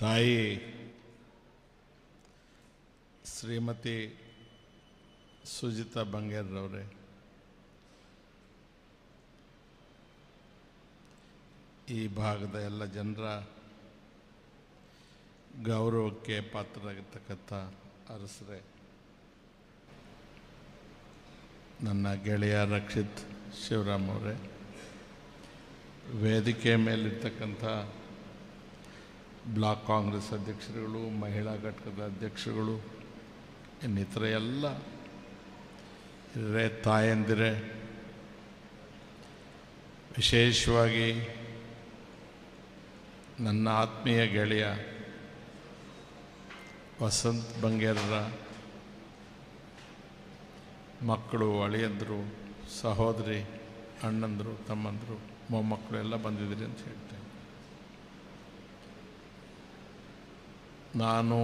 ತಾಯಿ, ಶ್ರೀಮತಿ ಸುಜಿತಾ ಬಂಗೇರ್ರವರೇ, ಈ ಭಾಗದ ಎಲ್ಲ ಜನರ ಗೌರವಕ್ಕೆ ಪಾತ್ರರಾಗಿರ್ತಕ್ಕಂಥ ಅರಸರೇ, ನನ್ನ ಗೆಳೆಯ ರಕ್ಷಿತ್ ಶಿವರಾಮ್ ಅವರೇ ವೇದಿಕೆ ಮೇಲಿರ್ತಕ್ಕಂಥ ಬ್ಲಾಕ್ ಕಾಂಗ್ರೆಸ್ ಅಧ್ಯಕ್ಷರುಗಳು, ಮಹಿಳಾ ಘಟಕದ ಅಧ್ಯಕ್ಷರುಗಳು, ಇನ್ನಿತರ ಎಲ್ಲ ತಾಯಂದಿರೆ, ವಿಶೇಷವಾಗಿ ನನ್ನ ಆತ್ಮೀಯ ಗೆಳೆಯ ವಸಂತ್ ಬಂಗೇರರ ಮಕ್ಕಳು, ಅಳಿಯಂದರು, ಸಹೋದರಿ, ಅಣ್ಣಂದರು, ತಮ್ಮಂದರು, ಮೊಮ್ಮಕ್ಕಳು ಎಲ್ಲ ಬಂದಿದ್ದೀರಿ ಅಂತ ಹೇಳ್ತೇನೆ. ನಾನು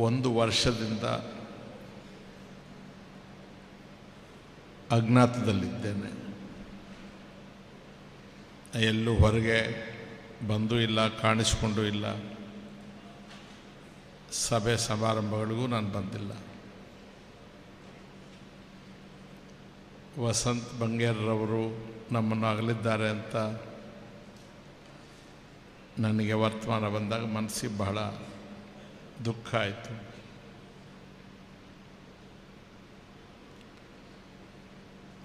ಒಂದು ವರ್ಷದಿಂದ ಅಜ್ಞಾತದಲ್ಲಿದ್ದೇನೆ. ಎಲ್ಲೂ ಹೊರಗೆ ಬಂದೂ ಇಲ್ಲ, ಕಾಣಿಸಿಕೊಂಡೂ ಇಲ್ಲ. ಸಭೆ ಸಮಾರಂಭಗಳಿಗೂ ನಾನು ಬಂದಿಲ್ಲ. ವಸಂತ್ ಬಂಗೇರ್ರವರು ನಮ್ಮನ್ನು ಅಗಲಿದ್ದಾರೆ ಅಂತ ನನಗೆ ವರ್ತಮಾನ ಬಂದಾಗ ಮನಸ್ಸಿಗೆ ಬಹಳ ದುಃಖ ಆಯಿತು.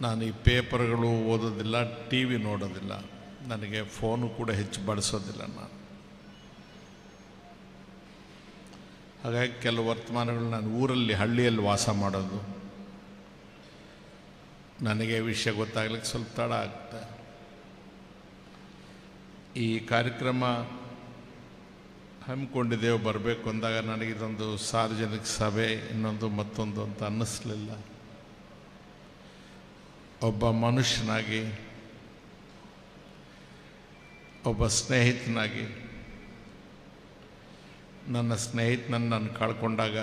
ನಾನು ಈ ಪೇಪರ್ಗಳು ಓದೋದಿಲ್ಲ, ಟಿ ವಿ ನೋಡೋದಿಲ್ಲ. ನನಗೆ ಫೋನು ಕೂಡ ಹೆಚ್ಚು ಬಳಸೋದಿಲ್ಲ ನಾನು. ಹಾಗಾಗಿ ಕೆಲವು ವರ್ತಮಾನಗಳು ನಾನು ಊರಲ್ಲಿ ಹಳ್ಳಿಯಲ್ಲಿ ವಾಸ ಮಾಡೋದು. ನನಗೆ ವಿಷಯ ಗೊತ್ತಾಗ್ಲಿಕ್ಕೆ ಸ್ವಲ್ಪ ತಡ ಆಗುತ್ತೆ ಈ ಕಾರ್ಯಕ್ರಮ ಹಮ್ಮಿಕೊಂಡಿದ್ದೇವೆ ಬರಬೇಕು ಅಂದಾಗ ನನಗಿದೊಂದು ಸಾರ್ವಜನಿಕ ಸಭೆ, ಇನ್ನೊಂದು ಮತ್ತೊಂದು ಅಂತ ಅನ್ನಿಸ್ಲಿಲ್ಲ. ಒಬ್ಬ ಮನುಷ್ಯನಾಗಿ, ಒಬ್ಬ ಸ್ನೇಹಿತನಾಗಿ, ನನ್ನ ಸ್ನೇಹಿತನನ್ನು ನಾನು ಕಳ್ಕೊಂಡಾಗ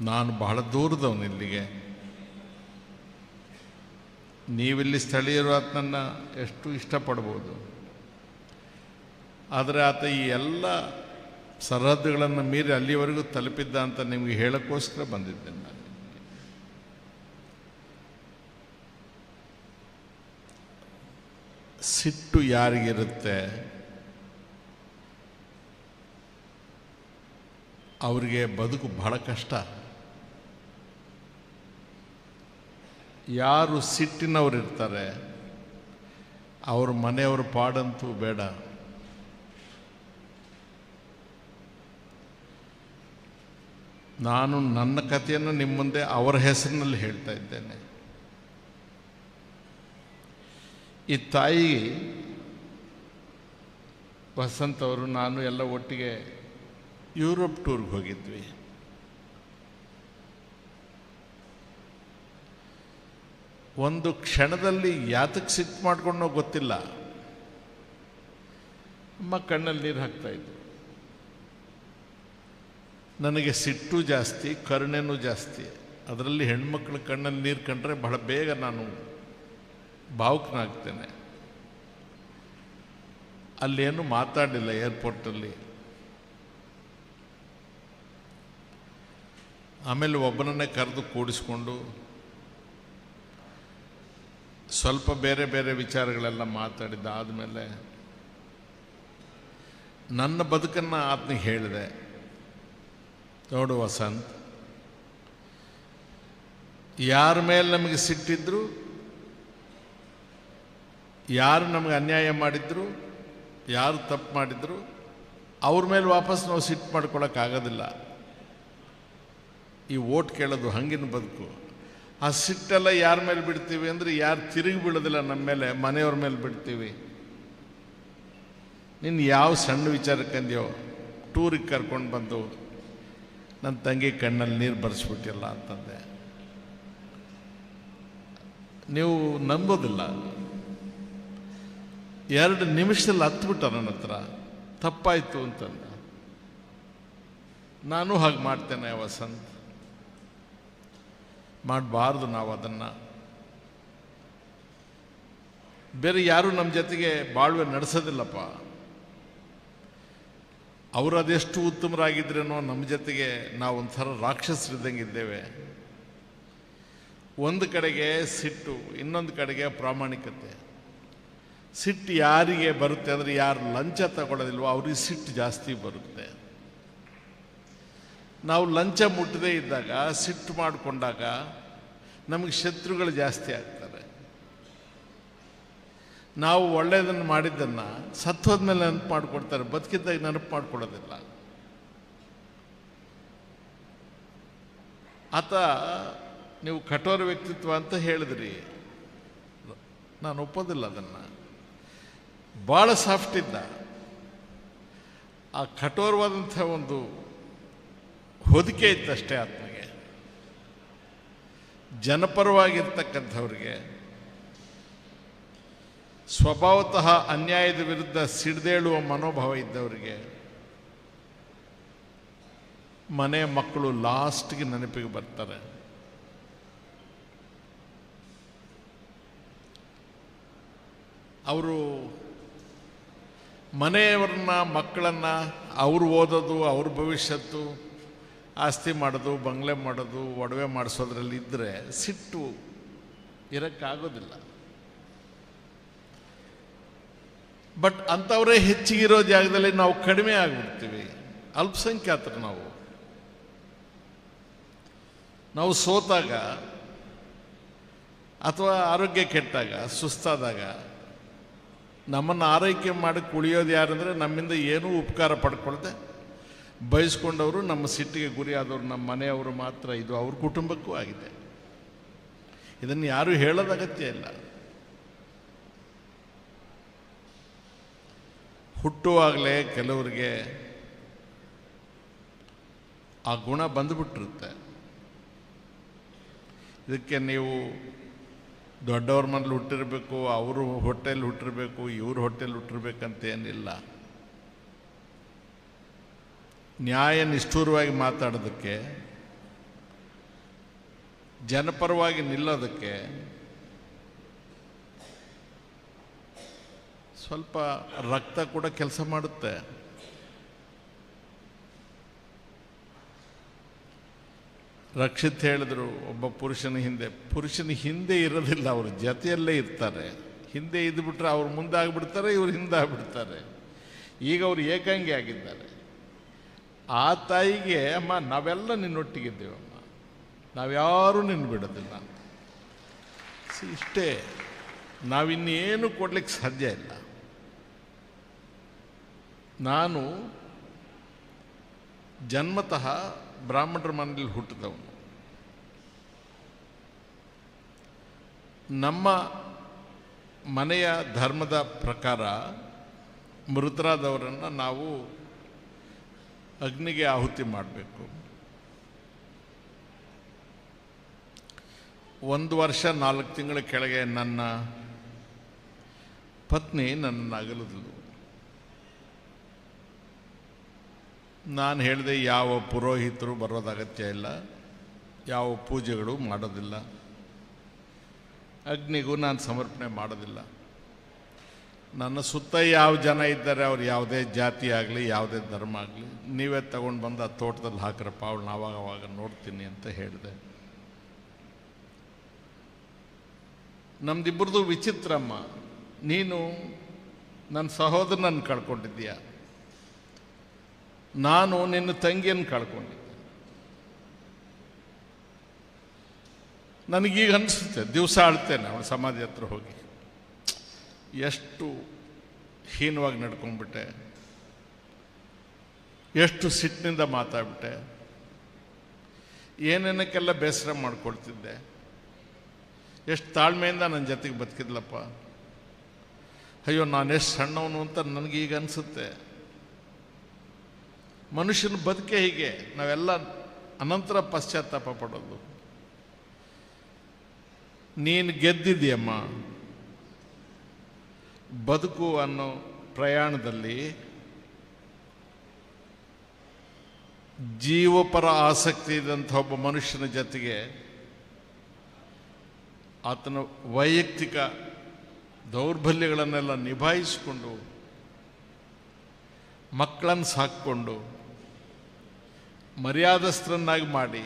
ನಾನು ಬಹಳ ದೂರದವನು ಇಲ್ಲಿಗೆ ನೀವಿಲ್ಲಿ ಸ್ಥಳೀಯರು ಆತನನ್ನು ಎಷ್ಟು ಇಷ್ಟಪಡ್ಬೋದು. ಆದರೆ ಆತ ಈ ಎಲ್ಲ ಸರಹದ್ದುಗಳನ್ನು ಮೀರಿ ಅಲ್ಲಿವರೆಗೂ ತಲುಪಿದ್ದ ಅಂತ ನಿಮಗೆ ಹೇಳೋಕ್ಕೋಸ್ಕರ ಬಂದಿದ್ದೇನೆ ನಾನು. ಸಿಟ್ಟು ಯಾರಿಗಿರುತ್ತೆ? ಅವರಿಗೆ ಬದುಕು ಬಹಳ ಕಷ್ಟ. ಯಾರು ಸಿಟ್ಟಿನವ್ರು ಇರ್ತಾರೆ, ಅವ್ರ ಮನೆಯವ್ರ ಪಾಡಂತೂ ಬೇಡ. ನಾನು ನನ್ನ ಕಥೆಯನ್ನು ನಿಮ್ಮ ಮುಂದೆ ಅವರ ಹೆಸರಿನಲ್ಲಿ ಹೇಳ್ತಾ ಇದ್ದೇನೆ. ಈ ತಾಯಿ ವಸಂತ್ ಅವರು, ನಾನು ಎಲ್ಲ ಒಟ್ಟಿಗೆ ಯುರೋಪ್ ಟೂರ್ಗೆ ಹೋಗಿದ್ವಿ. ಒಂದು ಕ್ಷಣದಲ್ಲಿ ಯಾತಕ್ಕೆ ಸಿಟ್ಟು ಮಾಡ್ಕೊಂಡೋ ಗೊತ್ತಿಲ್ಲ. ಅಮ್ಮ ಕಣ್ಣಲ್ಲಿ ನೀರು ಹಾಕ್ತಾ ಇದ್ರು. ನನಗೆ ಸಿಟ್ಟು ಜಾಸ್ತಿ, ಕರುಣೆನೂ ಜಾಸ್ತಿ. ಅದರಲ್ಲಿ ಹೆಣ್ಮಕ್ಳ ಕಣ್ಣಲ್ಲಿ ನೀರು ಕಂಡ್ರೆ ಬಹಳ ಬೇಗ ನಾನು ಭಾವುಕನಾಗ್ತೇನೆ. ಅಲ್ಲೇನು ಮಾತಾಡಲಿಲ್ಲ ಏರ್ಪೋರ್ಟಲ್ಲಿ. ಆಮೇಲೆ ಒಬ್ಬನನ್ನೇ ಕರೆದು ಕೂಡಿಸ್ಕೊಂಡು ಸ್ವಲ್ಪ ಬೇರೆ ಬೇರೆ ವಿಚಾರಗಳೆಲ್ಲ ಮಾತಾಡಿದ್ದ ಆದಮೇಲೆ ನನ್ನ ಬದುಕನ್ನು ಆತನಿಗೆ ಹೇಳಿದೆ, ನೋಡು ವಸಂತ್, ಯಾರ ಮೇಲೆ ನಮಗೆ ಸಿಟ್ಟಿದ್ರು, ಯಾರು ನಮಗೆ ಅನ್ಯಾಯ ಮಾಡಿದ್ರು, ಯಾರು ತಪ್ಪು ಮಾಡಿದ್ರು, ಅವ್ರ ಮೇಲೆ ವಾಪಸ್ ನಾವು ಸಿಟ್ಟು ಮಾಡ್ಕೊಳಕ್ಕಾಗೋದಿಲ್ಲ. ಈ ಓಟ್ ಕೇಳೋದು ಹಂಗಿನ ಬದುಕು. ಆ ಸಿಟ್ಟೆಲ್ಲ ಯಾರ ಮೇಲೆ ಬಿಡ್ತೀವಿ ಅಂದರೆ ಯಾರು ತಿರುಗಿ ಬಿಡೋದಿಲ್ಲ ನಮ್ಮ ಮೇಲೆ, ಮನೆಯವ್ರ ಮೇಲೆ ಬಿಡ್ತೀವಿ. ನಿನ್ನ ಯಾವ ಸಣ್ಣ ವಿಚಾರಕ್ಕಂದ್ಯೋ, ಟೂರಿಗೆ ಕರ್ಕೊಂಡು ಬಂದು ನನ್ನ ತಂಗಿ ಕಣ್ಣಲ್ಲಿ ನೀರು ಬರೆಸ್ಬಿಟ್ಟಿಲ್ಲ ಅಂತಂದೆ. ನೀವು ನಂಬೋದಿಲ್ಲ. ಎರಡು ನಿಮಿಷದಲ್ಲಿ ಹತ್ಬಿಟ್ಟ ನನ್ನ ಹತ್ರ. ತಪ್ಪಾಯಿತು ಅಂತಂದ. ನಾನು ಹಾಗೆ ಮಾಡ್ತೇನೆ, ವಸಂತ್. ಮಾಡಬಾರ್ದು ನಾವು ಅದನ್ನು. ಬೇರೆ ಯಾರು ನಮ್ಮ ಜೊತೆಗೆ ಬಾಳ್ವೆ ನಡೆಸೋದಿಲ್ಲಪ್ಪ. ಅವರು ಅದೆಷ್ಟು ಉತ್ತಮರಾಗಿದ್ರೇನೋ ನಮ್ಮ ಜೊತೆಗೆ ನಾವು ಒಂಥರ ರಾಕ್ಷಸರಿದ್ದಂಗೆ ಇದ್ದೇವೆ. ಒಂದು ಕಡೆಗೆ ಸಿಟ್ಟು, ಇನ್ನೊಂದು ಕಡೆಗೆ ಪ್ರಾಮಾಣಿಕತೆ. ಸಿಟ್ಟು ಯಾರಿಗೆ ಬರುತ್ತೆ ಅಂದರೆ ಯಾರು ಲಂಚ ತಗೊಳ್ಳೋದಿಲ್ವೋ ಅವ್ರಿಗೆ ಸಿಟ್ಟು ಜಾಸ್ತಿ ಬರುತ್ತೆ. ನಾವು ಲಂಚ ಮುಟ್ಟದೇ ಇದ್ದಾಗ, ಸಿಟ್ಟು ಮಾಡಿಕೊಂಡಾಗ ನಮಗೆ ಶತ್ರುಗಳು ಜಾಸ್ತಿ ಆಗ್ತಾರೆ. ನಾವು ಒಳ್ಳೆಯದನ್ನು ಮಾಡಿದ್ದನ್ನು ಸತ್ತೋದ್ಮೇಲೆ ನೆನಪು ಮಾಡಿಕೊಡ್ತಾರೆ, ಬದುಕಿದ್ದಾಗ ನೆನಪು ಮಾಡಿಕೊಡೋದಿಲ್ಲ ಆತ, ನೀವು ಕಠೋರ ವ್ಯಕ್ತಿತ್ವ ಅಂತ ಹೇಳಿದ್ರಿ. ನಾನು ಒಪ್ಪೋದಿಲ್ಲ ಅದನ್ನು. ಭಾಳ ಸಾಫ್ಟ್ ಇದ್ದ. ಆ ಕಠೋರವಾದಂಥ ಒಂದು ಹೊದಿಕೆ ಇತ್ತಷ್ಟೇ ಆತ್ಮಗೆ. ಜನಪರವಾಗಿರ್ತಕ್ಕಂಥವ್ರಿಗೆ ಸ್ವಭಾವತಃ ಅನ್ಯಾಯದ ವಿರುದ್ಧ ಸಿಡಿದೇಳುವ ಮನೋಭಾವ ಇದ್ದವರಿಗೆ ಮನೆ ಮಕ್ಕಳು ಲಾಸ್ಟ್ಗೆ ನೆನಪಿಗೆ ಬರ್ತಾರೆ. ಅವರು ಮನೆಯವ್ರನ್ನ ಮಕ್ಕಳನ್ನು ಅವರು ಓದೋದು ಅವ್ರ ಭವಿಷ್ಯತ್ತು ಆಸ್ತಿ ಮಾಡೋದು, ಬಂಗ್ಲೆ ಮಾಡೋದು, ಒಡವೆ ಮಾಡಿಸೋದ್ರಲ್ಲಿ ಇದ್ದರೆ ಸಿಟ್ಟು ಇರೋಕ್ಕಾಗೋದಿಲ್ಲ. ಬಟ್ ಅಂಥವರೇ ಹೆಚ್ಚಿಗಿರೋ ಜಾಗದಲ್ಲಿ ನಾವು ಕಡಿಮೆ ಆಗಿಬಿಡ್ತೀವಿ. ಅಲ್ಪಸಂಖ್ಯಾತರು ನಾವು. ನಾವು ಸೋತಾಗ ಅಥವಾ ಆರೋಗ್ಯ ಕೆಟ್ಟಾಗ, ಸುಸ್ತಾದಾಗ ನಮ್ಮನ್ನು ಆರೈಕೆ ಮಾಡಿ ಕುಳಿಯೋದು ಯಾರಂದರೆ ನಮ್ಮಿಂದ ಏನೂ ಉಪಕಾರ ಪಡ್ಕೊಳ್ದೆ ಬಯಸ್ಕೊಂಡವರು ನಮ್ಮ ಸಿಟ್ಟಿಗೆ ಗುರಿಯಾದವರು, ನಮ್ಮ ಮನೆಯವರು ಮಾತ್ರ. ಇದು ಅವ್ರ ಕುಟುಂಬಕ್ಕೂ ಆಗಿದೆ. ಇದನ್ನು ಯಾರೂ ಹೇಳೋದ ಅಗತ್ಯ ಇಲ್ಲ. ಹುಟ್ಟುವಾಗಲೇ ಕೆಲವರಿಗೆ ಆ ಗುಣ ಬಂದುಬಿಟ್ಟಿರುತ್ತೆ. ಇದಕ್ಕೆ ನೀವು ದೊಡ್ಡವ್ರ ಮನೇಲಿ ಹುಟ್ಟಿರಬೇಕು, ಅವರು ಹೊಟ್ಟೆಯಲ್ಲಿ ಹುಟ್ಟಿರಬೇಕು, ಇವ್ರ ಹೊಟ್ಟೆಯಲ್ಲಿ ಹುಟ್ಟಿರ್ಬೇಕಂತ ಏನಿಲ್ಲ ನ್ಯಾಯ ನಿಷ್ಠೂರವಾಗಿ ಮಾತಾಡೋದಕ್ಕೆ, ಜನಪರವಾಗಿ ನಿಲ್ಲೋದಕ್ಕೆ ಸ್ವಲ್ಪ ರಕ್ತ ಕೂಡ ಕೆಲಸ ಮಾಡುತ್ತೆ. ರಕ್ಷಿತ್ ಹೇಳಿದ್ರು, ಒಬ್ಬ ಪುರುಷನ ಹಿಂದೆ ಪುರುಷನ ಹಿಂದೆ ಇರೋದಿಲ್ಲ, ಅವರು ಜೊತೆಯಲ್ಲೇ ಇರ್ತಾರೆ. ಹಿಂದೆ ಇದ್ಬಿಟ್ರೆ ಅವ್ರು ಮುಂದೆ ಆಗಿಬಿಡ್ತಾರೆ ಇವ್ರು ಹಿಂದೆ ಆಗ್ಬಿಡ್ತಾರೆ ಈಗ ಅವ್ರು ಏಕಾಂಗಿ ಆಗಿದ್ದಾರೆ. ಆ ತಾಯಿಗೆ, ಅಮ್ಮ, ನಾವೆಲ್ಲ ನಿನ್ನೊಟ್ಟಿಗಿದ್ದೇವಮ್ಮ. ನಾವ್ಯಾರೂ ನಿನ್ನ ಬಿಡೋದಿಲ್ಲ. ಇಷ್ಟೇ. ನಾವಿನ್ನೇನು ಕೊಡ್ಲಿಕ್ಕೆ ಸಾಧ್ಯ ಇಲ್ಲ. ನಾನು ಜನ್ಮತಃ ಬ್ರಾಹ್ಮಣರ ಮನೆಯಲ್ಲಿ ಹುಟ್ಟಿದವನು. ನಮ್ಮ ಮನೆಯ ಧರ್ಮದ ಪ್ರಕಾರ ಮೃತರಾದವರನ್ನು ನಾವು ಅಗ್ನಿಗೆ ಆಹುತಿ ಮಾಡಬೇಕು. ಒಂದು ವರ್ಷ ನಾಲ್ಕು ತಿಂಗಳ ಕೆಳಗೆ ನನ್ನ ಪತ್ನಿ ನನ್ನ ಅಗಲಿದಳು ನಾನು ಹೇಳಿದೆ ಯಾವ ಪುರೋಹಿತರು ಬರೋದು ಅಗತ್ಯ ಇಲ್ಲ, ಯಾವ ಪೂಜೆಗಳು ಮಾಡೋದಿಲ್ಲ, ಅಗ್ನಿಗೂ ನಾನು ಸಮರ್ಪಣೆ ಮಾಡೋದಿಲ್ಲ. ನನ್ನ ಸುತ್ತ ಯಾವ ಜನ ಇದ್ದಾರೆ, ಅವ್ರು ಯಾವುದೇ ಜಾತಿ ಆಗಲಿ, ಯಾವುದೇ ಧರ್ಮ ಆಗಲಿ, ನೀವೇ ತಗೊಂಡು ಬಂದು ಆ ತೋಟದಲ್ಲಿ ಹಾಕ್ರಪ್ಪ, ಅವಳನ್ನ ಅವಾಗ ಅವಾಗ ನೋಡ್ತೀನಿ ಅಂತ ಹೇಳಿದೆ. ನಮ್ದಿಬ್ಬರದು ವಿಚಿತ್ರಮ್ಮ, ನೀನು ನನ್ನ ಸಹೋದರನನ್ನು ಕಳ್ಕೊಂಡಿದ್ದೀಯ. ನಾನು ನಿನ್ನ ತಂಗಿಯನ್ನು ಕಳ್ಕೊಂಡಿದ್ದೆ. ನನಗೀಗ ಅನಿಸುತ್ತೆ, ದಿವಸ ಆಳ್ತೇನೆ, ಅವಳು ಸಮಾಧಿ ಹತ್ರ ಹೋಗಿ. ಎಷ್ಟು ಹೀನವಾಗಿ ನಡ್ಕೊಂಡ್ಬಿಟ್ಟೆ, ಎಷ್ಟು ಸಿಟ್ಟಿನಿಂದ ಮಾತಾಡ್ಬಿಟ್ಟೆ, ಏನೇನಕ್ಕೆಲ್ಲ ಬೇಸರ ಮಾಡ್ಕೊಳ್ತಿದ್ದೆ, ಎಷ್ಟು ತಾಳ್ಮೆಯಿಂದ ನನ್ನ ಜೊತೆಗೆ ಬದುಕಿದ್ಲಪ್ಪ. ಅಯ್ಯೋ, ನಾನು ಎಷ್ಟು ಸಣ್ಣವನು ಅಂತ ನನಗೀಗ ಅನಿಸುತ್ತೆ. ಮನುಷ್ಯನ ಬದುಕೆ ಹೀಗೆ, ನಾವೆಲ್ಲ ಅನಂತರ ಪಶ್ಚಾತ್ತಾಪ ಪಡೋದು. ನೀನು ಗೆದ್ದಿದ್ಯಮ್ಮ ಬದುಕು ಅನ್ನೋ ಪ್ರಯಾಣದಲ್ಲಿ ಜೀವಪರ ಆಸಕ್ತಿ ಇದ್ದಂಥ ಒಬ್ಬ ಮನುಷ್ಯನ ಜೊತೆಗೆ ಆತನ ವೈಯಕ್ತಿಕ ದೌರ್ಬಲ್ಯಗಳನ್ನೆಲ್ಲ ನಿಭಾಯಿಸಿಕೊಂಡು, ಮಕ್ಕಳನ್ನು ಸಾಕ್ಕೊಂಡು, ಮರ್ಯಾದಸ್ಥರನ್ನಾಗಿ ಮಾಡಿ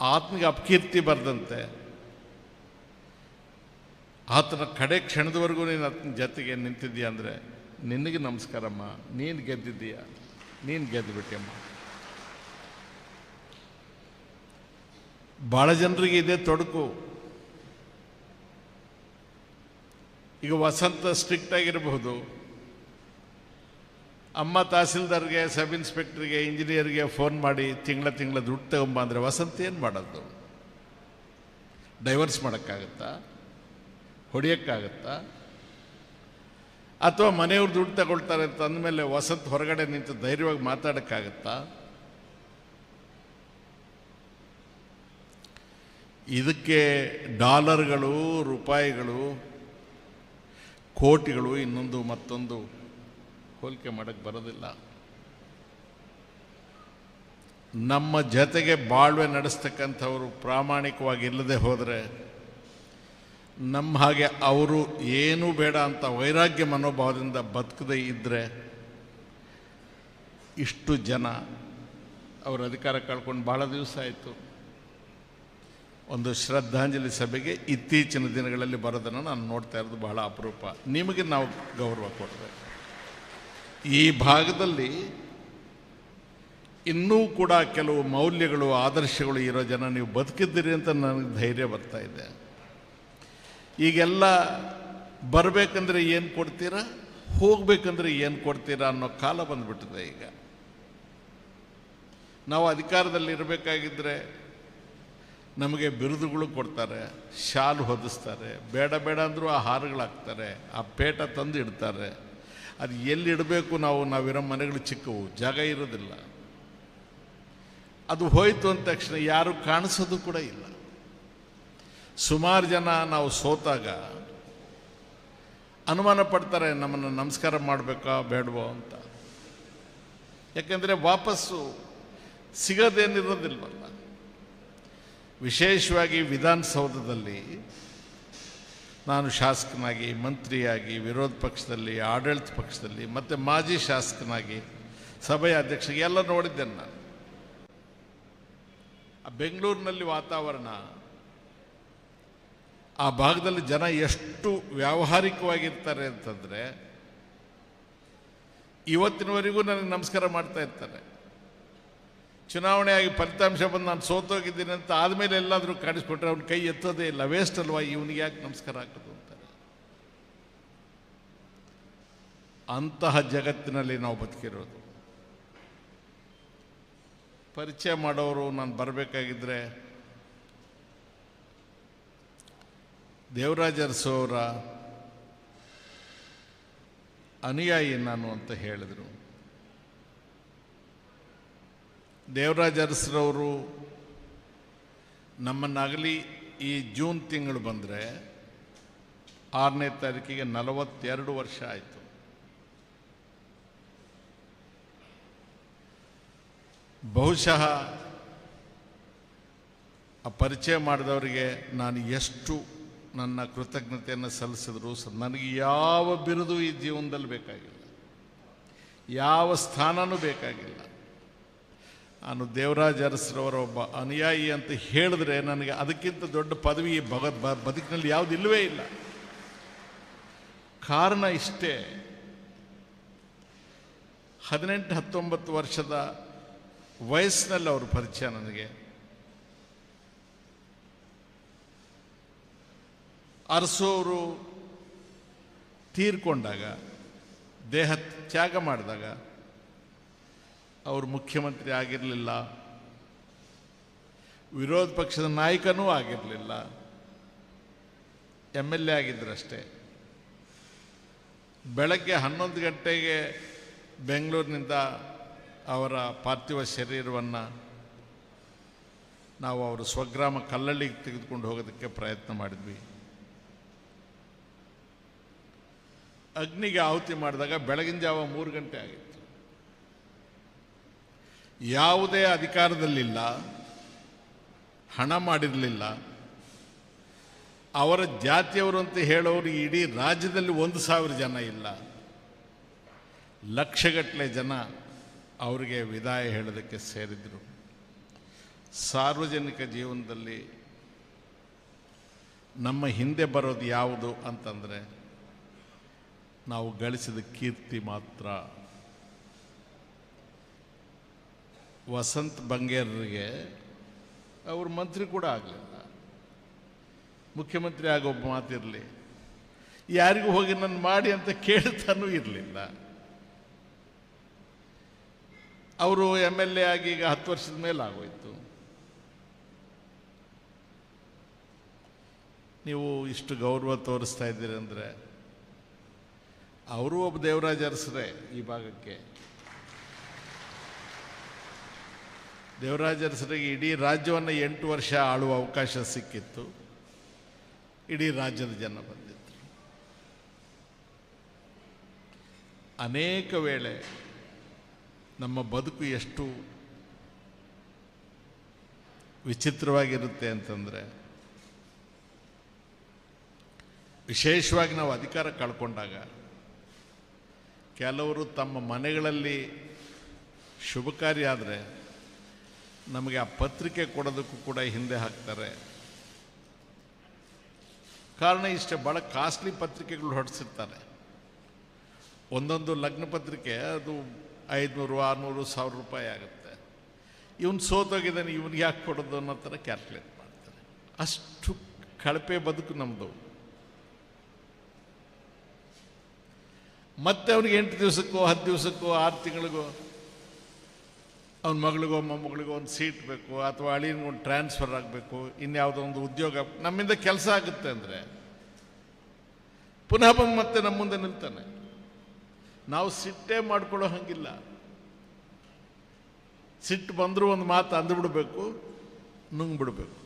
ಆತ್ಮಗೆ ಅಪಕೀರ್ತಿ ಬರದಂತೆ ಆತನ ಕಡೆ ಕ್ಷಣದವರೆಗೂ ನೀನು ಆತನ ಜೊತೆಗೆ ನಿಂತಿದ್ದೀಯ ಅಂದರೆ, ನಿನಗೆ ನಮಸ್ಕಾರಮ್ಮ ನೀನು ಗೆದ್ದಿದ್ದೀಯ? ನೀನು ಗೆದ್ದುಬಿಟ್ಟಿಯಮ್ಮ ಭಾಳ ಜನರಿಗೆ ಇದೇ ತೊಡಕು. ಈಗ ವಸಂತ ಸ್ಟ್ರಿಕ್ಟ್ ಆಗಿರಬಹುದು. ಅಮ್ಮ ತಹಸೀಲ್ದಾರ್ಗೆ ಸಬ್ ಇನ್ಸ್ಪೆಕ್ಟರ್ಗೆ ಇಂಜಿನಿಯರ್ಗೆ ಫೋನ್ ಮಾಡಿ ತಿಂಗಳ ತಿಂಗಳ ದುಡ್ಡು ತಗೊಂಬ ಅಂದರೆ ವಸಂತ ಏನು ಮಾಡೋದು? ಡೈವರ್ಸ್ ಮಾಡೋಕ್ಕಾಗತ್ತಾ? ಹೊಡೆಯೋಕ್ಕಾಗತ್ತಾ? ಅಥವಾ ಮನೆಯವ್ರು ದುಡ್ಡು ತಗೊಳ್ತಾರೆ ಅಂತ ಅಂದಮೇಲೆ ವಸಂತ ಹೊರಗಡೆ ನಿಂತು ಧೈರ್ಯವಾಗಿ ಮಾತಾಡೋಕ್ಕಾಗತ್ತಾ? ಇದಕ್ಕೆ ಡಾಲರ್ಗಳು, ರೂಪಾಯಿಗಳು, ಕೋಟಿಗಳು, ಇನ್ನೊಂದು ಮತ್ತೊಂದು ಹೋಲಿಕೆ ಮಾಡೋಕ್ಕೆ ಬರೋದಿಲ್ಲ. ನಮ್ಮ ಜೊತೆಗೆ ಬಾಳ್ವೆ ನಡೆಸ್ತಕ್ಕಂಥವರು ಪ್ರಾಮಾಣಿಕವಾಗಿ ಇಲ್ಲದೆ ಹೋದರೆ ನಮ್ಮ ಹಾಗೆ ಅವರು ಏನೂ ಬೇಡ ಅಂತ ವೈರಾಗ್ಯ ಮನೋಭಾವದಿಂದ ಬದುಕದೇ ಇದ್ದರೆ ಇಷ್ಟು ಜನ ಅವರ ಅಧಿಕಾರ ಕಳ್ಕೊಂಡು ಭಾಳ ದಿವಸ ಆಯಿತು. ಒಂದು ಶ್ರದ್ಧಾಂಜಲಿ ಸಭೆಗೆ ಇತ್ತೀಚಿನ ದಿನಗಳಲ್ಲಿ ಬರೋದನ್ನು ನಾನು ನೋಡ್ತಾ ಇರೋದು ಬಹಳ ಅಪರೂಪ. ನಿಮಗೆ ನಾವು ಗೌರವ ಕೊಡಬೇಕು ಈ ಭಾಗದಲ್ಲಿ ಇನ್ನೂ ಕೂಡ ಕೆಲವು ಮೌಲ್ಯಗಳು, ಆದರ್ಶಗಳು ಇರೋ ಜನ ನೀವು ಬದುಕಿದ್ದೀರಿ ಅಂತ ನನಗೆ ಧೈರ್ಯ ಬರ್ತಾ ಇದೆ. ಈಗೆಲ್ಲ ಬರಬೇಕಂದ್ರೆ ಏನು ಕೊಡ್ತೀರಾ? ಹೋಗ್ಬೇಕಂದ್ರೆ ಏನು ಕೊಡ್ತೀರಾ ಅನ್ನೋ ಕಾಲ ಬಂದ್ಬಿಟ್ಟಿದೆ ಈಗ. ನಾವು ಅಧಿಕಾರದಲ್ಲಿ ಇರಬೇಕಾಗಿದ್ದರೆ ನಮಗೆ ಬಿರುದುಗಳು ಕೊಡ್ತಾರೆ, ಶಾಲು ಹೊದಿಸ್ತಾರೆ, ಬೇಡ ಬೇಡ ಅಂದರೂ ಆ ಹಾರಗಳಾಗ್ತಾರೆ ಆ ಪೇಟ ತಂದು ಇಡ್ತಾರೆ. ಅದು ಎಲ್ಲಿ ಇಡಬೇಕು ನಾವು ನಾವಿರೋ ಮನೆಗಳು ಚಿಕ್ಕವು, ಜಾಗ ಇರೋದಿಲ್ಲ. ಅದು ಹೋಯಿತು ಅಂದ ತಕ್ಷಣ ಯಾರು ಕಾಣಿಸೋದು ಕೂಡ ಇಲ್ಲ. ಸುಮಾರು ಜನ ನಾವು ಸೋತಾಗ ಅನುಮಾನ ಪಡ್ತಾರೆ, ನಮ್ಮನ್ನು ನಮಸ್ಕಾರ ಮಾಡಬೇಕಾ, ಬೇಡವೋ? ಅಂತ. ಯಾಕೆಂದರೆ ವಾಪಸ್ಸು ಸಿಗೋದೇನಿರೋದಿಲ್ವಲ್ಲ. ವಿಶೇಷವಾಗಿ ವಿಧಾನಸೌಧದಲ್ಲಿ ನಾನು ಶಾಸಕನಾಗಿ, ಮಂತ್ರಿಯಾಗಿ, ವಿರೋಧ ಪಕ್ಷದಲ್ಲಿ, ಆಡಳಿತ ಪಕ್ಷದಲ್ಲಿ, ಮತ್ತು ಮಾಜಿ ಶಾಸಕನಾಗಿ, ಸಭೆಯ ಅಧ್ಯಕ್ಷಗೆ ಎಲ್ಲ ನೋಡಿದ್ದೇನೆ ನಾನು. ಆ ಬೆಂಗಳೂರಿನಲ್ಲಿ ವಾತಾವರಣ ಆ ಭಾಗದಲ್ಲಿ ಜನ ಎಷ್ಟು ವ್ಯಾವಹಾರಿಕವಾಗಿರ್ತಾರೆ ಅಂತಂದರೆ ಇವತ್ತಿನವರೆಗೂ ನನಗೆ ನಮಸ್ಕಾರ ಮಾಡ್ತಾ ಇರ್ತಾರೆ. ಚುನಾವಣೆಯಾಗಿ ಫಲಿತಾಂಶ ಬಂದು ನಾನು ಸೋತೋಗಿದ್ದೀನಿ ಅಂತ ಆದಮೇಲೆ ಎಲ್ಲಾದರೂ ಕಾಣಿಸ್ಬಿಟ್ರೆ ಅವ್ನ ಕೈ ಎತ್ತೋದೇ ಇಲ್ಲ. ವೇಸ್ಟ್ ಅಲ್ವಾ? ಇವನಿಗೆ ಯಾಕೆ ನಮಸ್ಕಾರ ಹಾಕೋದು ಅಂತಾರೆ ಅಂತಹ ಜಗತ್ತಿನಲ್ಲಿ ನಾವು ಬದುಕಿರೋದು. ಪರಿಚಯ ಮಾಡೋರು, ನಾನು ಬರಬೇಕಾಗಿದ್ದರೆ ದೇವರಾಜ ಅನುಯಾಯಿ ನಾನು ಅಂತ ಹೇಳಿದರು. ದೇವರಾಜ ಅರಸರವರು ನಮ್ಮನ್ನಾಗಲಿ ಈ ಜೂನ್ ತಿಂಗಳು ಬಂದರೆ ಆರನೇ ತಾರೀಕಿಗೆ ನಲವತ್ತೆರಡು ವರ್ಷ ಆಯಿತು. ಬಹುಶಃ ಆ ಪರಿಚಯ ಮಾಡಿದವರಿಗೆ ನಾನು ಎಷ್ಟು ನನ್ನ ಕೃತಜ್ಞತೆಯನ್ನು ಸಲ್ಲಿಸಿದ್ರು ನನಗೆ ಯಾವ ಬಿರುದು ಈ ಜೀವನದಲ್ಲಿ ಬೇಕಾಗಿಲ್ಲ. ಯಾವ ಸ್ಥಾನನೂ ಬೇಕಾಗಿಲ್ಲ. ನಾನು ದೇವರಾಜ ಅರಸರವರ ಒಬ್ಬ ಅನುಯಾಯಿ ಅಂತ ಹೇಳಿದ್ರೆ ನನಗೆ ಅದಕ್ಕಿಂತ ದೊಡ್ಡ ಪದವಿ ಬ- ಬದುಕಿನಲ್ಲಿ ಯಾವುದು ಇಲ್ಲವೇ ಇಲ್ಲ. ಕಾರಣ ಇಷ್ಟೇ. ಹದಿನೆಂಟು ಹತ್ತೊಂಬತ್ತು ವರ್ಷದ ವಯಸ್ಸಿನಲ್ಲಿ ಅವರು ಪರಿಚಯ ನನಗೆ. ಅರಸೋರು ತೀರ್ಕೊಂಡಾಗ ದೇಹ ತ್ಯಾಗ ಮಾಡಿದಾಗ ಅವರು ಮುಖ್ಯಮಂತ್ರಿ ಆಗಿರಲಿಲ್ಲ, ವಿರೋಧ ಪಕ್ಷದ ನಾಯಕನೂ ಆಗಿರಲಿಲ್ಲ ಎಂ ಎಲ್ ಎ ಆಗಿದ್ದರಷ್ಟೇ ಬೆಳಗ್ಗೆ ಹನ್ನೊಂದು ಗಂಟೆಗೆ ಬೆಂಗಳೂರಿನಿಂದ ಅವರ ಪಾರ್ಥಿವ ಶರೀರವನ್ನು ನಾವು ಅವರು ಸ್ವಗ್ರಾಮ ಕಲ್ಲಳ್ಳಿಗೆ ತೆಗೆದುಕೊಂಡು ಹೋಗೋದಕ್ಕೆ ಪ್ರಯತ್ನ ಮಾಡಿದ್ವಿ. ಅಗ್ನಿಗೆ ಆಹುತಿ ಮಾಡಿದಾಗ ಬೆಳಗಿನ ಜಾವ ಮೂರು ಗಂಟೆ ಆಗಿತ್ತು. ಯಾವುದೇ ಅಧಿಕಾರದಲ್ಲಿಲ್ಲ, ಹಣ ಮಾಡಿರಲಿಲ್ಲ. ಅವರ ಜಾತಿಯವರು ಅಂತ ಹೇಳೋರು ಇಡೀ ರಾಜ್ಯದಲ್ಲಿ ಒಂದು ಸಾವಿರ ಜನ ಇಲ್ಲ. ಲಕ್ಷಗಟ್ಟಲೆ ಜನ ಅವರಿಗೆ ವಿದಾಯ ಹೇಳೋದಕ್ಕೆ ಸೇರಿದರು. ಸಾರ್ವಜನಿಕ ಜೀವನದಲ್ಲಿ ನಮ್ಮ ಹಿಂದೆ ಬರೋದು ಯಾವುದು ಅಂತಂದರೆ ನಾವು ಗಳಿಸಿದ ಕೀರ್ತಿ ಮಾತ್ರ. ವಸಂತ್ ಬಂಗೇರರಿಗೆ ಅವರು ಮಂತ್ರಿ ಕೂಡ ಆಗಲಿಲ್ಲ. ಮುಖ್ಯಮಂತ್ರಿ ಆಗೊಬ್ಬ ಮಾತಿರಲಿ, ಯಾರಿಗೂ ಹೋಗಿ ನನ್ನ ಮಾಡಿ ಅಂತ ಕೇಳ್ತಾನೂ ಇರಲಿಲ್ಲ. ಅವರು ಎಂ ಎಲ್ ಎ ಆಗಿ ಈಗ ಹತ್ತು ವರ್ಷದ ಮೇಲೆ ಆಗೋಯ್ತು. ನೀವು ಇಷ್ಟು ಗೌರವ ತೋರಿಸ್ತಾ ಇದ್ದೀರಿ ಅಂದರೆ ಅವರು ಒಬ್ಬ ದೇವರಾಜ ಈ ಭಾಗಕ್ಕೆ. ದೇವರಾಜ ಅರಸರಿಗೆ ಇಡೀ ರಾಜ್ಯವನ್ನು ಎಂಟು ವರ್ಷ ಆಳುವ ಅವಕಾಶ ಸಿಕ್ಕಿತ್ತು. ಇಡೀ ರಾಜ್ಯದ ಜನ ಬಂದಿತ್ತು ಅನೇಕ ವೇಳೆ ನಮ್ಮ ಬದುಕು ಎಷ್ಟು ವಿಚಿತ್ರವಾಗಿರುತ್ತೆ ಅಂತಂದರೆ, ವಿಶೇಷವಾಗಿ ನಾವು ಅಧಿಕಾರ ಕಳ್ಕೊಂಡಾಗ ಕೆಲವರು ತಮ್ಮ ಮನೆಗಳಲ್ಲಿ ಶುಭ ಕಾರ್ಯ ಆದರೆ ನಮಗೆ ಆ ಪತ್ರಿಕೆ ಕೊಡೋದಕ್ಕೂ ಕೂಡ ಹಿಂದೆ ಹಾಕ್ತಾರೆ. ಕಾರಣ ಇಷ್ಟೇ ಭಾಳ ಕಾಸ್ಟ್ಲಿ ಪತ್ರಿಕೆಗಳು ಹೊಡೆಸಿರ್ತಾರೆ. ಒಂದೊಂದು ಲಗ್ನ ಪತ್ರಿಕೆ ಅದು ಐದುನೂರು, ಆರುನೂರು, ಸಾವಿರ ರೂಪಾಯಿ ಆಗುತ್ತೆ. ಇವನು ಸೋತೋಗಿದ್ದಾನೆ, ಇವನಿಗೆ ಯಾಕೆ ಕೊಡೋದು ಅನ್ನೋ ಥರ ಕ್ಯಾಲ್ಕುಲೇಟ್ ಮಾಡ್ತಾರೆ. ಅಷ್ಟು ಕಳಪೆ ಬದುಕು ನಮ್ಮದು ಮತ್ತೆ ಅವನಿಗೆ ಎಂಟು ದಿವಸಕ್ಕೋ, ಹತ್ತು ದಿವಸಕ್ಕೋ, ಆರು ತಿಂಗಳಿಗೋ, ಅವನ ಮಗಳಿಗೋ, ಮೊಮ್ಮಗಳಿಗೋ ಒಂದು ಸೀಟ್ ಬೇಕು, ಅಥವಾ ಒಂದು ಟ್ರಾನ್ಸ್ಫರ್ ಆಗಬೇಕು, ಇನ್ಯಾವುದೋ ಒಂದು ಉದ್ಯೋಗ ನಮ್ಮಿಂದ ಕೆಲಸ ಆಗುತ್ತೆ ಅಂದರೆ ಪುನಃ ಬಂದು ಮತ್ತೆ ನಮ್ಮ ಮುಂದೆ ನಿಲ್ತಾನೆ. ನಾವು ಸಿಟ್ಟೇ ಮಾಡ್ಕೊಳ್ಳೋ ಹಾಗಿಲ್ಲ. ಸಿಟ್ಟು ಬಂದರೂ ಒಂದು ಮಾತು ಅಂದ್ಬಿಡಬೇಕು, ನುಂಗ್ಬಿಡಬೇಕು.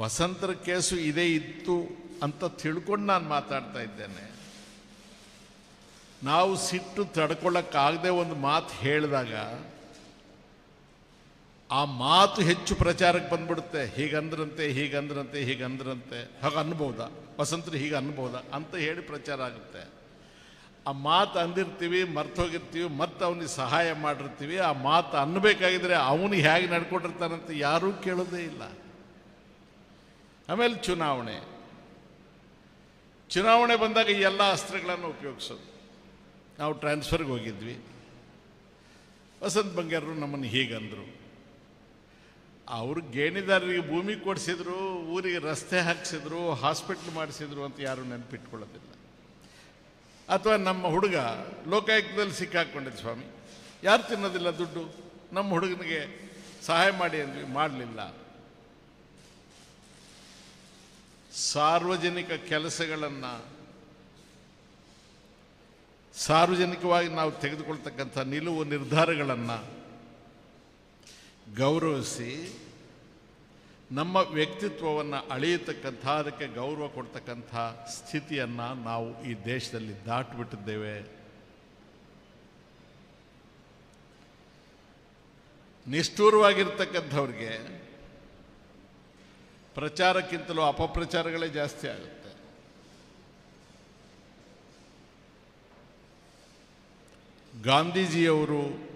ವಸಂತರ ಕೇಸು ಇದೇ ಇತ್ತು ಅಂತ ತಿಳ್ಕೊಂಡು ನಾನು ಮಾತಾಡ್ತಾ ಇದ್ದೇನೆ. ನಾವು ಸಿಟ್ಟು ತಡ್ಕೊಳ್ಳೋಕ್ಕಾಗದೆ ಒಂದು ಮಾತು ಹೇಳಿದಾಗ, ಆ ಮಾತು ಹೆಚ್ಚು ಪ್ರಚಾರಕ್ಕೆ ಬಂದ್ಬಿಡುತ್ತೆ. ಹೀಗಂದ್ರಂತೆ ಹೀಗಂದ್ರಂತೆ ಹೀಗಂದ್ರಂತೆ. ಹಾಗೆ ಅನ್ಬೋದಾ? ವಸಂತರು ಹೀಗೆ ಅನ್ಬೋದಾ? ಅಂತ ಹೇಳಿ ಪ್ರಚಾರ ಆಗುತ್ತೆ. ಆ ಮಾತು ಅಂದಿರ್ತೀವಿ, ಮರ್ತೋಗಿರ್ತೀವಿ, ಮತ್ತೆ ಅವನಿಗೆ ಸಹಾಯ ಮಾಡಿರ್ತೀವಿ. ಆ ಮಾತು ಅನ್ನಬೇಕಾಗಿದ್ರೆ ಅವನು ಹೇಗೆ ನಡ್ಕೊಂಡಿರ್ತಾನಂತ ಯಾರೂ ಕೇಳೋದೇ ಇಲ್ಲ. ಆಮೇಲೆ ಚುನಾವಣೆ. ಚುನಾವಣೆ ಬಂದಾಗ ಎಲ್ಲ ಅಸ್ತ್ರಗಳನ್ನು ಉಪಯೋಗಿಸೋದು. ನಾವು ಟ್ರಾನ್ಸ್ಫರ್ಗೆ ಹೋಗಿದ್ವಿ. ವಸಂತ ಬಂಗಾರರು ನಮ್ಮನ್ನು ಹೀಗಂದರು ಅವರು ಗೇಣಿದಾರರಿಗೆ ಭೂಮಿ ಕೊಡಿಸಿದ್ರು, ಊರಿಗೆ ರಸ್ತೆ ಹಾಕ್ಸಿದ್ರು ಹಾಸ್ಪಿಟ್ಲ್ ಮಾಡಿಸಿದ್ರು ಅಂತ ಯಾರು ನೆನಪಿಟ್ಕೊಳ್ಳೋದಿಲ್ಲ. ಅಥವಾ ನಮ್ಮ ಹುಡುಗ ಲೋಕಾಯುಕ್ತದಲ್ಲಿ ಸಿಕ್ಕಾಕ್ಕೊಂಡಿದ್ದು ಸ್ವಾಮಿ, ಯಾರು ತಿನ್ನೋದಿಲ್ಲ ದುಡ್ಡು, ನಮ್ಮ ಹುಡುಗನಿಗೆ ಸಹಾಯ ಮಾಡಿ ಅಂದ್ವಿ, ಮಾಡಲಿಲ್ಲ. ಸಾರ್ವಜನಿಕ ಕೆಲಸಗಳನ್ನು ಸಾರ್ವಜನಿಕವಾಗಿ ನಾವು ತೆಗೆದುಕೊಳ್ತಕ್ಕಂಥ ನಿಲುವು ನಿರ್ಧಾರಗಳನ್ನು ಗೌರವಿಸಿ ನಮ್ಮ ವ್ಯಕ್ತಿತ್ವವನ್ನು ಅಳೆಯತಕ್ಕಂಥ, ಅದಕ್ಕೆ ಗೌರವ ಕೊಡ್ತಕ್ಕಂಥ ಸ್ಥಿತಿಯನ್ನು ನಾವು ಈ ದೇಶದಲ್ಲಿ ದಾಟಿಬಿಟ್ಟಿದ್ದೇವೆ. ನಿಷ್ಠೂರವಾಗಿರ್ತಕ್ಕಂಥವ್ರಿಗೆ ಪ್ರಚಾರಕ್ಕಿಂತಲೂ ಅಪಪ್ರಚಾರಗಳೇ ಜಾಸ್ತಿ ಆಗುತ್ತೆ. ಗಾಂಧೀಜಿಯವರು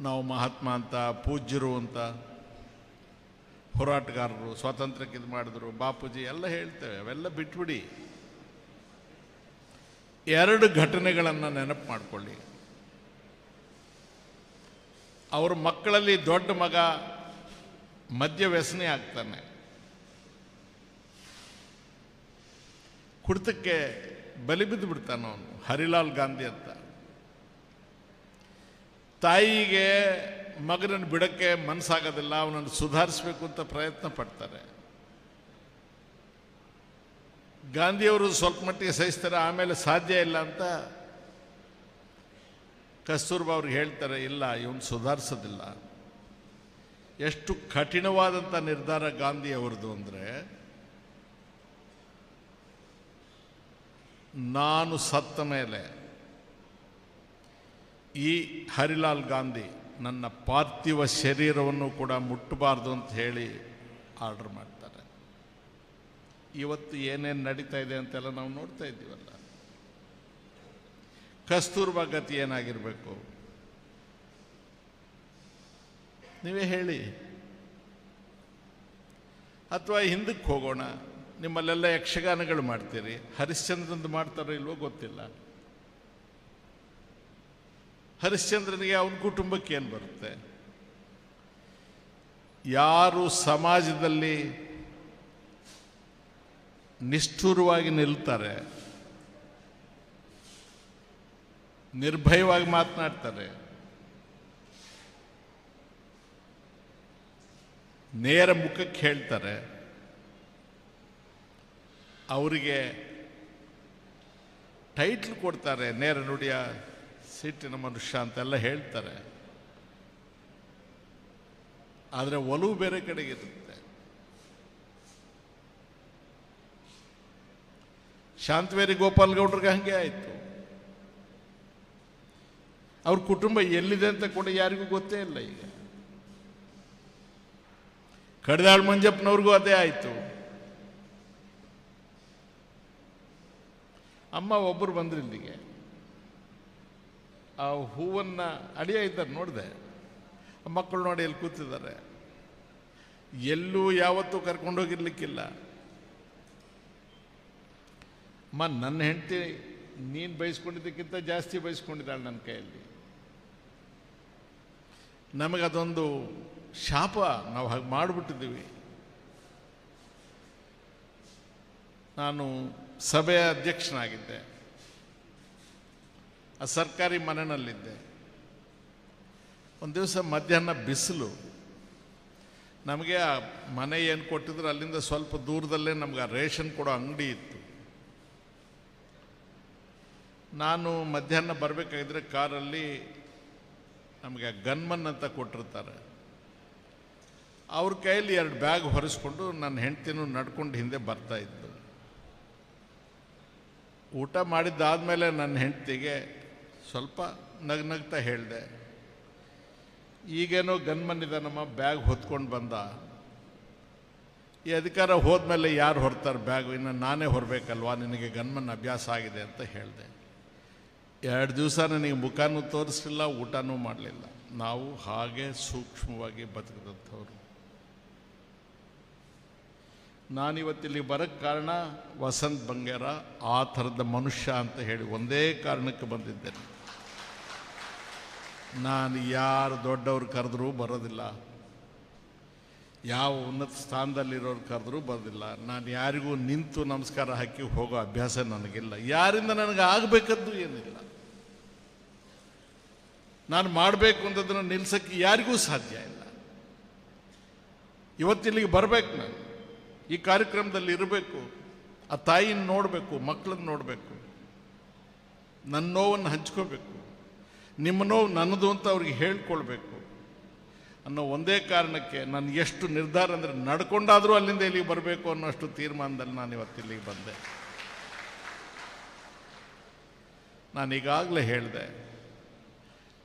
ನಾವು ಮಹಾತ್ಮ ಅಂತ, ಪೂಜ್ಯರು ಅಂತ, ಹೋರಾಟಗಾರರು, ಸ್ವಾತಂತ್ರ್ಯಕ್ಕೆ ಇದು ಮಾಡಿದ್ರು, ಬಾಪೂಜಿ ಎಲ್ಲ ಹೇಳ್ತೇವೆ, ಅವೆಲ್ಲ ಬಿಟ್ಬಿಡಿ. ಎರಡು ಘಟನೆಗಳನ್ನು ನೆನಪು ಮಾಡಿಕೊಳ್ಳಿ. ಅವ್ರ ಮಕ್ಕಳಲ್ಲಿ ದೊಡ್ಡ ಮಗ ಮದ್ಯ ವ್ಯಸನಿ ಆಗ್ತಾನೆ. ಕುಡಿತಕ್ಕೆ ಬಲಿ ಬಿದ್ದು ಬಿಡ್ತಾನೆ ಅವನು. ಹರಿಲಾಲ್ ಗಾಂಧಿ ಅಂತ. ತಾಯಿಗೆ ಮಗನನ್ನು ಬಿಡಕ್ಕೆ ಮನಸ್ಸಾಗೋದಿಲ್ಲ, ಅವನನ್ನು ಸುಧಾರಿಸಬೇಕು ಅಂತ ಪ್ರಯತ್ನ ಪಡ್ತಾರೆ. ಗಾಂಧಿಯವರು ಸ್ವಲ್ಪ ಮಟ್ಟಿಗೆ ಸಹಿಸ್ತಾರೆ, ಆಮೇಲೆ ಸಾಧ್ಯ ಇಲ್ಲ ಅಂತ ಕಸ್ತೂರ್ಬಾ ಅವ್ರಿಗೆ ಹೇಳ್ತಾರೆ, ಇಲ್ಲ, ಇವನು ಸುಧಾರಿಸೋದಿಲ್ಲ. ಎಷ್ಟು ಕಠಿಣವಾದಂಥ ನಿರ್ಧಾರ ಗಾಂಧಿ ಅವರದು ಅಂದರೆ ನಾನು ಸತ್ತ ಮೇಲೆ ಈ ಹರಿಲಾಲ್ ಗಾಂಧಿ ನನ್ನ ಪಾರ್ಥಿವ ಶರೀರವನ್ನು ಕೂಡ ಮುಟ್ಟಬಾರ್ದು ಅಂತ ಹೇಳಿ ಆರ್ಡರ್ ಮಾಡ್ತಾರೆ. ಇವತ್ತು ಏನೇನು ನಡೀತಾ ಇದೆ ಅಂತೆಲ್ಲ ನಾವು ನೋಡ್ತಾ ಇದ್ದೀವಲ್ಲ. ಕಸ್ತೂರ್ಬಾ ಗತಿ ಏನಾಗಿರಬೇಕು? ನೀವೇ ಹೇಳಿ. ಅಥವಾ ಹಿಂದಕ್ಕೆ ಹೋಗೋಣ? ನಿಮ್ಮಲ್ಲೆಲ್ಲ ಯಕ್ಷಗಾನಗಳು ಮಾಡ್ತೀರಿ ಹರಿಶ್ಚಂದ್ರಂದು ಮಾಡ್ತಾರೋ ಇಲ್ವೋ ಗೊತ್ತಿಲ್ಲ. ಹರಿಶ್ಚಂದ್ರನಿಗೆ ಅವನ ಕುಟುಂಬಕ್ಕೆ ಏನು ಬರುತ್ತೆ? ಯಾರು ಸಮಾಜದಲ್ಲಿ ನಿಷ್ಠುರವಾಗಿ ನಿಲ್ತಾರೆ, ನಿರ್ಭಯವಾಗಿ ಮಾತನಾಡ್ತಾರೆ, ನೇರ ಮುಖಕ್ಕೆ ಹೇಳ್ತಾರೆ ಅವರಿಗೆ ಟೈಟ್ಲ್ ಕೊಡ್ತಾರೆ, ನೇರ ನುಡಿಯ ಸಿಟ್ಟಿನ ಮನುಷ್ಯ ಅಂತೆಲ್ಲ ಹೇಳ್ತಾರೆ. ಆದರೆ ಒಲವು ಬೇರೆ ಕಡೆಗಿರುತ್ತೆ ಶಾಂತವೇರಿ ಗೋಪಾಲ್ ಗೌಡ್ರಿಗೆ ಹಂಗೆ ಆಯಿತು. ಅವ್ರ ಕುಟುಂಬ ಎಲ್ಲಿದೆ ಅಂತ ಕೂಡ ಯಾರಿಗೂ ಗೊತ್ತೇ ಇಲ್ಲ ಈಗ. ಕಡದಾಳ್ ಮಂಜಪ್ಪನವ್ರಿಗೂ ಅದೇ ಆಯಿತು. ಅಮ್ಮ ಒಬ್ಬರು ಬಂದ್ರು ಇಲ್ಲಿಗೆ. ಆ ಹೂವನ್ನು ಅಡಿಯ ಇದ್ದಾರೆ ನೋಡಿದೆ. ಮಕ್ಕಳು ನೋಡಿ ಎಲ್ಲಿ ಕೂತಿದ್ದಾರೆ. ಎಲ್ಲೂ ಯಾವತ್ತೂ ಕರ್ಕೊಂಡೋಗಿರ್ಲಿಕ್ಕಿಲ್ಲ ಅಮ್ಮ, ನನ್ನ ಹೆಂಡತಿ ನೀನು ಬಯಸ್ಕೊಂಡಿದ್ದಕ್ಕಿಂತ ಜಾಸ್ತಿ ಬಯಸ್ಕೊಂಡಿದ್ದಾಳೆ ನನ್ನ ಕೈಯಲ್ಲಿ. ನಮಗದೊಂದು ಶಾಪ ನಾವು ಹಾಗೆ ಮಾಡಿಬಿಟ್ಟಿದ್ದೀವಿ. ನಾನು ಸಭೆಯ ಅಧ್ಯಕ್ಷನಾಗಿದ್ದೆ. ಆ ಸರ್ಕಾರಿ ಮನೆಯಲ್ಲಿದ್ದೆ. ಒಂದು ದಿವಸ ಮಧ್ಯಾಹ್ನ ಬಿಸಿಲು. ನಮಗೆ ಆ ಮನೆ ಏನು ಕೊಟ್ಟಿದ್ರು ಅಲ್ಲಿಂದ ಸ್ವಲ್ಪ ದೂರದಲ್ಲೇ ನಮ್ಗೆ ಆ ರೇಷನ್ ಕೊಡೋ ಅಂಗಡಿ ಇತ್ತು. ನಾನು ಮಧ್ಯಾಹ್ನ ಬರಬೇಕಾಗಿದ್ರೆ ಕಾರಲ್ಲಿ ನಮಗೆ ಗನ್ಮನ್ ಅಂತ ಕೊಟ್ಟಿರ್ತಾರೆ. ಅವ್ರ ಕೈಯಲ್ಲಿ ಎರಡು ಬ್ಯಾಗ್ ಹೊರಿಸ್ಕೊಂಡು ನನ್ನ ಹೆಂಡ್ತಿನೂ ನಡ್ಕೊಂಡು ಹಿಂದೆ ಬರ್ತಾ ಇದ್ದು. ಊಟ ಮಾಡಿದ್ದಾದಮೇಲೆ ನನ್ನ ಹೆಂಡತಿಗೆ ಸ್ವಲ್ಪ ನಗ್ನಗ್ತಾ ಹೇಳಿದೆ, ಈಗೇನೋ ಗನ್ಮನ್ ನಮ್ಮ ಬ್ಯಾಗ್ ಹೊತ್ಕೊಂಡು ಬಂದ. ಈ ಅಧಿಕಾರ ಹೋದ್ಮೇಲೆ ಯಾರು ಹೊರ್ತಾರೆ ಬ್ಯಾಗ್? ಇನ್ನು ನಾನೇ ಹೊರಬೇಕಲ್ವಾ? ನಿನಗೆ ಗನ್ಮನ್ ಅಭ್ಯಾಸ ಆಗಿದೆ ಅಂತ ಹೇಳಿದೆ. ಎರಡು ದಿವಸ ನನಗೆ ಮುಖನೂ ತೋರಿಸಲಿಲ್ಲ, ಊಟನೂ ಮಾಡಲಿಲ್ಲ. ನಾವು ಹಾಗೆ ಸೂಕ್ಷ್ಮವಾಗಿ ಬದುಕಿದಂಥವ್ರು. ನಾನಿವತ್ತಿಲ್ಲಿ ಬರೋಕ್ಕೆ ಕಾರಣ ವಸಂತ್ ಬಂಗೇರ ಆ ಥರದ ಮನುಷ್ಯ ಅಂತ ಹೇಳಿ ಒಂದೇ ಕಾರಣಕ್ಕೆ ಬಂದಿದ್ದೇನೆ ನಾನು ಯಾರು ದೊಡ್ಡವ್ರು ಕರೆದ್ರೂ ಬರೋದಿಲ್ಲ. ಯಾವ ಉನ್ನತ ಸ್ಥಾನದಲ್ಲಿರೋರು ಕರೆದ್ರೂ ಬರೋದಿಲ್ಲ. ನಾನು ಯಾರಿಗೂ ನಿಂತು ನಮಸ್ಕಾರ ಹಾಕಿ ಹೋಗೋ ಅಭ್ಯಾಸ ನನಗಿಲ್ಲ. ಯಾರಿಂದ ನನಗೆ ಆಗಬೇಕದ್ದು ಏನಿಲ್ಲ. ನಾನು ಮಾಡಬೇಕು ಅಂತದನ್ನು ನಿಲ್ಸಕ್ಕೆ ಯಾರಿಗೂ ಸಾಧ್ಯ ಇಲ್ಲ. ಇವತ್ತಿಲ್ಲಿಗೆ ಬರಬೇಕು ನಾನು. ಈ ಕಾರ್ಯಕ್ರಮದಲ್ಲಿ ಇರಬೇಕು, ಆ ತಾಯಿನ ನೋಡಬೇಕು ಮಕ್ಕಳನ್ನ ನೋಡಬೇಕು ನನ್ನ ನೋವನ್ನು ಹಂಚ್ಕೋಬೇಕು, ನಿಮ್ಮ ನೋವು ನನ್ನದು ಅಂತ ಅವ್ರಿಗೆ ಹೇಳ್ಕೊಳ್ಬೇಕು ಅನ್ನೋ ಒಂದೇ ಕಾರಣಕ್ಕೆ ನಾನು ಎಷ್ಟು ನಿರ್ಧಾರ ಅಂದರೆ ನಡ್ಕೊಂಡಾದರೂ ಅಲ್ಲಿಂದ ಇಲ್ಲಿಗೆ ಬರಬೇಕು ಅನ್ನೋಷ್ಟು ತೀರ್ಮಾನದಲ್ಲಿ ನಾನು ಇವತ್ತು ಇಲ್ಲಿಗೆ ಬಂದೆ. ನಾನು ಈಗಾಗಲೇ ಹೇಳಿದೆ,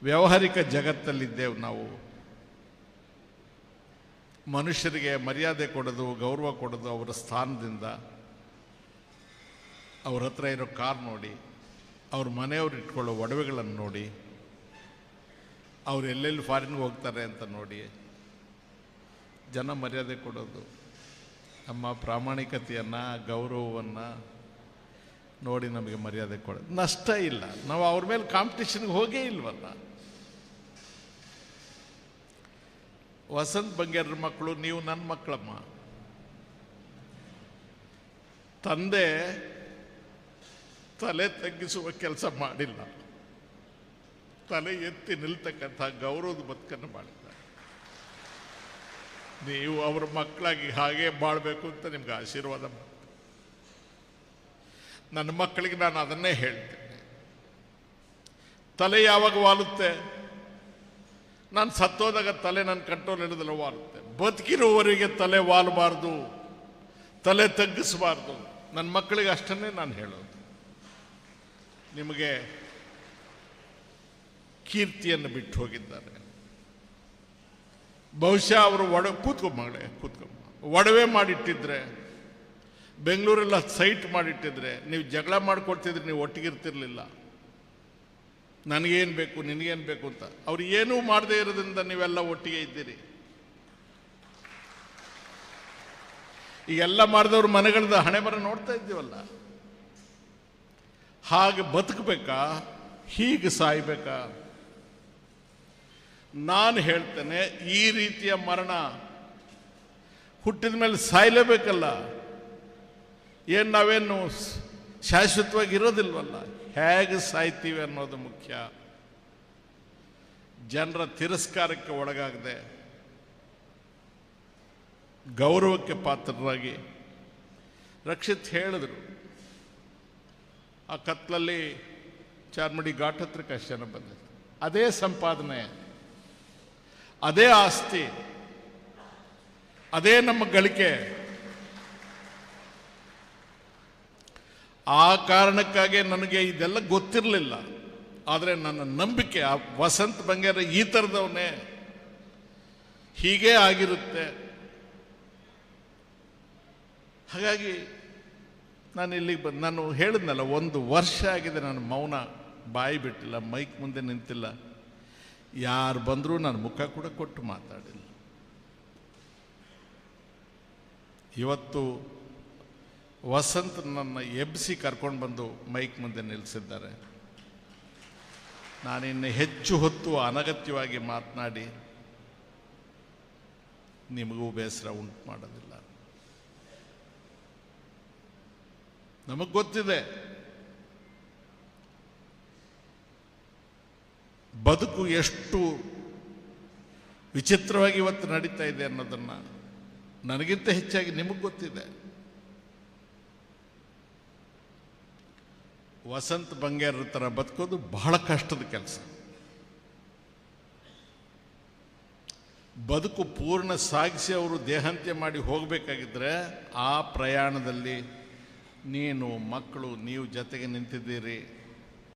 ವ್ಯಾವಹಾರಿಕ ಜಗತ್ತಲ್ಲಿದ್ದೇವೆ ನಾವು. ಮನುಷ್ಯರಿಗೆ ಮರ್ಯಾದೆ ಕೊಡೋದು, ಗೌರವ ಕೊಡೋದು ಅವರ ಸ್ಥಾನದಿಂದ. ಅವ್ರ ಹತ್ರ ಇರೋ ಕಾರ್ ನೋಡಿ, ಅವ್ರ ಮನೆಯವ್ರು ಇಟ್ಕೊಳ್ಳೋ ಒಡವೆಗಳನ್ನು ನೋಡಿ, ಅವ್ರು ಎಲ್ಲೆಲ್ಲಿ ಫಾರಿನ್ಗೆ ಹೋಗ್ತಾರೆ ಅಂತ ನೋಡಿ. ಜನ ಮರ್ಯಾದೆ ಕೊಡೋದು, ನಮ್ಮ ಪ್ರಾಮಾಣಿಕತೆಯನ್ನು, ಗೌರವವನ್ನು ನೋಡಿ ನಮಗೆ ಮರ್ಯಾದೆ ಕೊಡೋದು. ನಷ್ಟ ಇಲ್ಲ. ನಾವು ಅವ್ರ ಮೇಲೆ ಕಾಂಪಿಟೇಷನ್ಗೆ ಹೋಗೇ ಇಲ್ವಲ್ಲ. ವಸಂತ್ ಬಂಗೇರ ಮಕ್ಕಳು, ನೀವು ನನ್ನ ಮಕ್ಕಳಮ್ಮ. ತಂದೆ ತಲೆ ತಗ್ಗಿಸುವ ಕೆಲಸ ಮಾಡಿಲ್ಲ. ತಲೆ ಎತ್ತಿ ನಿಲ್ತಕ್ಕಂಥ ಗೌರವದ ಬದುಕನ್ನು ಮಾಡಿದ್ದಾರೆ ನೀವು ಅವ್ರ ಮಕ್ಕಳಾಗಿ ಹಾಗೆ ಬಾಳಬೇಕು ಅಂತ ನಿಮ್ಗೆ ಆಶೀರ್ವಾದ ನನ್ನ ಮಕ್ಕಳಿಗೆ ನಾನು ಅದನ್ನೇ ಹೇಳ್ತೇನೆ. ತಲೆ ಯಾವಾಗ ವಾಲುತ್ತೆ? ನಾನು ಸತ್ತೋದಾಗ ತಲೆ ನನ್ನ ಕಂಟ್ರೋಲ್ ಹಿಡಿದಲ್ಲ ವಾಲುತ್ತೆ ಬದುಕಿರುವವರಿಗೆ ತಲೆ ವಾಲಬಾರ್ದು. ತಲೆ ತಗ್ಗಿಸಬಾರ್ದು. ನನ್ನ ಮಕ್ಕಳಿಗೆ ಅಷ್ಟನ್ನೇ ನಾನು ಹೇಳೋದು. ನಿಮಗೆ ಕೀರ್ತಿಯನ್ನು ಬಿಟ್ಟು ಹೋಗಿದ್ದಾರೆ. ಬಹುಶಃ ಅವರು ಒಡ ಕೂತ್ಕೊಂಬ ಮಗಳೇ ಕೂತ್ಕೊಂಬ ಒಡವೆ ಮಾಡಿಟ್ಟಿದ್ರೆ, ಬೆಂಗಳೂರೆಲ್ಲ ಸೈಟ್ ಮಾಡಿಟ್ಟಿದ್ರೆ, ನೀವು ಜಗಳ ಮಾಡಿಕೊಡ್ತಿದ್ರೆ ನೀವು ಒಟ್ಟಿಗಿರ್ತಿರ್ಲಿಲ್ಲ. ನನಗೇನು ಬೇಕು, ನಿನಗೇನು ಬೇಕು ಅಂತ. ಅವ್ರು ಏನೂ ಮಾಡದೇ ಇರೋದ್ರಿಂದ ನೀವೆಲ್ಲ ಒಟ್ಟಿಗೆ ಇದ್ದೀರಿ. ಈಗೆಲ್ಲ ಮಾಡಿದವ್ರ ಮನೆಗಳದ ಹಣೆ ಬರ ನೋಡ್ತಾ ಇದ್ದೀವಲ್ಲ. ಹಾಗೆ ಬದುಕಬೇಕಾ, ಹೀಗೆ ಸಾಯ್ಬೇಕಾ? ನಾನು ಹೇಳ್ತೇನೆ, ಈ ರೀತಿಯ ಮರಣ ಹುಟ್ಟಿದ ಮೇಲೆ ಸಾಯ್ಲೇಬೇಕಲ್ಲ. ಏನು ನಾವೇನು ಶಾಶ್ವತವಾಗಿ ಇರೋದಿಲ್ವಲ್ಲ. ಹೇಗೆ ಸಾಯ್ತೀವಿ ಅನ್ನೋದು ಮುಖ್ಯ. ಜನರ ತಿರಸ್ಕಾರಕ್ಕೆ ಒಳಗಾಗದೆ ಗೌರವಕ್ಕೆ ಪಾತ್ರರಾಗಿ ರಕ್ಷಿತ್ ಹೇಳಿದ್ರು, ಆ ಕತ್ಲಲ್ಲಿ ಚಾರ್ಮಡಿ ಘಾಟ್ ಹತ್ರ ಕಷ್ಟನ ಬಂದಿತ್ತು ಅದೇ ಸಂಪಾದನೆ, ಅದೇ ಆಸ್ತಿ, ಅದೇ ನಮ್ಮ ಗಳಿಕೆ. ಆ ಕಾರಣಕ್ಕಾಗಿ ನನಗೆ ಇದೆಲ್ಲ ಗೊತ್ತಿರಲಿಲ್ಲ. ಆದರೆ ನನ್ನ ನಂಬಿಕೆ, ಆ ವಸಂತ ಬಂಗಾರ ಈ ಥರದವನೇ. ಹೀಗೇ ಆಗಿರುತ್ತೆ. ಹಾಗಾಗಿ ನಾನು ಇಲ್ಲಿಗೆ ಬಂದು, ನಾನು ಹೇಳಿದ್ನಲ್ಲ, ಒಂದು ವರ್ಷ ಆಗಿದೆ ನಾನು ಮೌನ ಬಾಯಿ ಬಿಟ್ಟಿಲ್ಲ, ಮೈಕ್ ಮುಂದೆ ನಿಂತಿಲ್ಲ. ಯಾರು ಬಂದರೂ ನಾನು ಮುಖ ಕೂಡ ಕೊಟ್ಟು ಮಾತಾಡಿಲ್ಲ. ಇವತ್ತು ವಸಂತ್ ನನ್ನ ಎಬ್ಬಿಸಿ ಕರ್ಕೊಂಡು ಬಂದು ಮೈಕ್ ಮುಂದೆ ನಿಲ್ಲಿಸಿದ್ದಾರೆ ನಾನಿನ್ನು ಹೆಚ್ಚು ಹೊತ್ತು ಅನಗತ್ಯವಾಗಿ ಮಾತನಾಡಿ ನಿಮಗೂ ಬೇಸರ ಉಂಟು ಮಾಡೋದಿಲ್ಲ. ನಮಗೆ ಗೊತ್ತಿದೆ, ಬದುಕು ಎಷ್ಟು ವಿಚಿತ್ರವಾಗಿ ಇವತ್ತು ನಡೀತಾ ಇದೆ ಅನ್ನೋದನ್ನು ನನಗಿಂತ ಹೆಚ್ಚಾಗಿ ನಿಮಗೆ ಗೊತ್ತಿದೆ. ವಸಂತ ಬಂಗೇರ ಥರ ಬದುಕೋದು ಬಹಳ ಕಷ್ಟದ ಕೆಲಸ. ಬದುಕು ಪೂರ್ಣ ಸಾಗಿಸಿ ಅವರು ದೇಹಾಂತ್ಯ ಮಾಡಿ ಹೋಗಬೇಕಾಗಿದ್ದರೆ ಆ ಪ್ರಯಾಣದಲ್ಲಿ, ನೀನು ಮಕ್ಕಳು, ನೀವು ಜೊತೆಗೆ ನಿಂತಿದ್ದೀರಿ